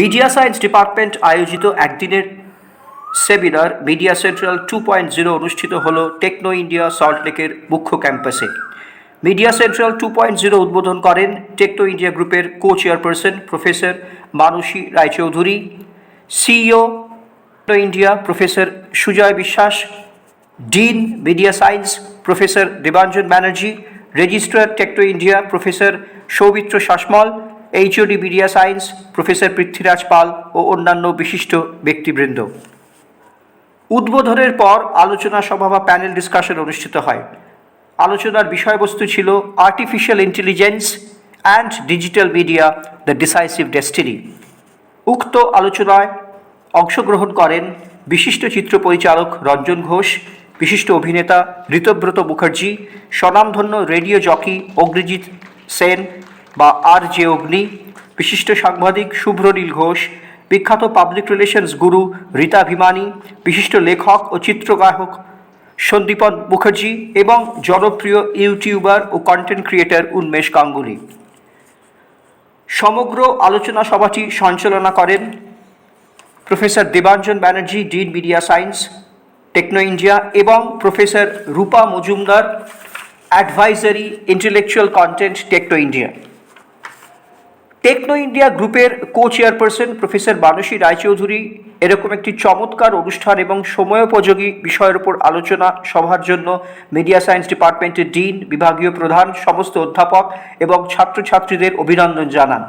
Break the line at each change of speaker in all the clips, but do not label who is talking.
Media science department আয়োজিত একদিনের seminar media central two point zero অনুষ্ঠিত হল টেকনো ইন্ডিয়া সল্টলেকের মুখ্য ক্যাম্পাসে। Media central two point zero উদ্বোধন করেন টেকনো ইন্ডিয়া গ্রুপের co chairperson professor Manasi Raychaudhuri, CEO India professor Sujoy Biswas, dean media science professor Debanjan Banerjee, registrar techno India professor Soumitra Sasmal HOD media science professor Prithviraj Pal ও অন্যান্য বিশিষ্ট ব্যক্তিবৃন্দ। উদ্বোধনের পর আলোচনা সভা বা প্যানেল ডিসকাশন অনুষ্ঠিত হয়। আলোচনার বিষয়বস্তু ছিল artificial intelligence and digital media the decisive destiny উক্ত আলোচনায় অংশগ্রহণ করেন বিশিষ্ট চিত্র পরিচালক রঞ্জন ঘোষ, বিশিষ্ট অভিনেতা ঋতব্রত মুখার্জি, স্বনামধন্য রেডিও জকি অগ্নিজিৎ সেন বা আর জে অগ্নি, বিশিষ্ট সাংবাদিক শুভ্রনীল ঘোষ, বিখ্যাত পাবলিক রিলেশনস গুরু রীতা ভিমানি, বিশিষ্ট লেখক ও চিত্রগ্রাহক সন্দীপন মুখার্জি এবং জনপ্রিয় ইউটিউবার ও কন্টেন্ট ক্রিয়েটর উন্মেষ গাঙ্গুলি। সমগ্র আলোচনা সভাটি সঞ্চালনা করেন professor Debanjan Banerjee dean media science techno India এবং professor Rupa Majumdar advisory intellectual content techno India techno India গ্রুপের co chairperson professor Manasi Raychaudhuri এরকম একটি চমৎকার অনুষ্ঠান এবং সময়োপযোগী বিষয়ের উপর আলোচনা সভার জন্য মিডিয়া সায়েন্স ডিপার্টমেন্টের ডিন, বিভাগীয় প্রধান, সমস্ত অধ্যাপক এবং ছাত্রছাত্রীদের অভিনন্দন জানান।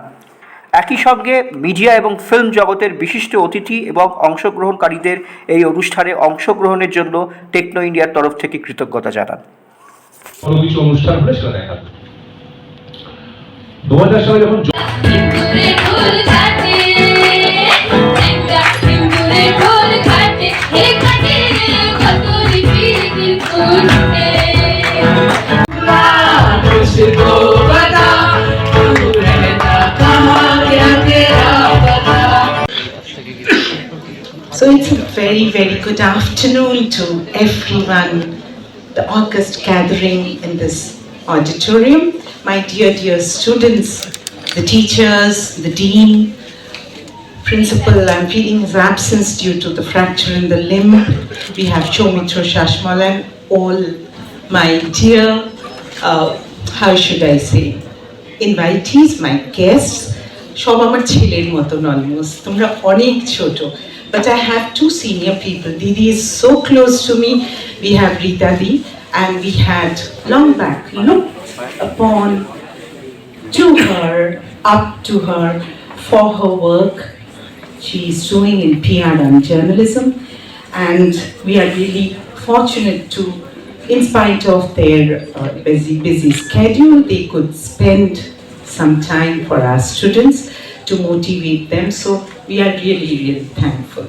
একই সঙ্গে মিডিয়া এবং ফিল্ম জগতের বিশিষ্ট অতিথি এবং অংশগ্রহণকারীদের এই অনুষ্ঠানে অংশগ্রহণের জন্য টেকনো ইন্ডিয়ার তরফ থেকে কৃতজ্ঞতা জানান।
অনুষ্ঠান হলে সেটা দেখা দু হাজার সালে যখন
হিন্দুরে ঢোল কাটে একটা হিন্দুরে ঢোল কাটে হে কাটে রে কত লিপি ফুটে
So it's a very, very good afternoon to everyone, the August gathering in this auditorium. My dear, dear students, the teachers, the dean, principal, I'm feeling his absence due to the fracture in the limb. We have Chomitra Shashmal and all my dear, uh, how should I say, invitees, my guests, সব আমার ছেলের মতন almost তোমরা অনেক ছোট but I have two senior people দিদি is so close to me we have Rita the and we had long back look upon to her, up to her for her work she is doing in PR and journalism. And we are really fortunate to, in spite of their uh, busy, busy schedule, they could spend some time for our students to motivate them. So we are really, really thankful.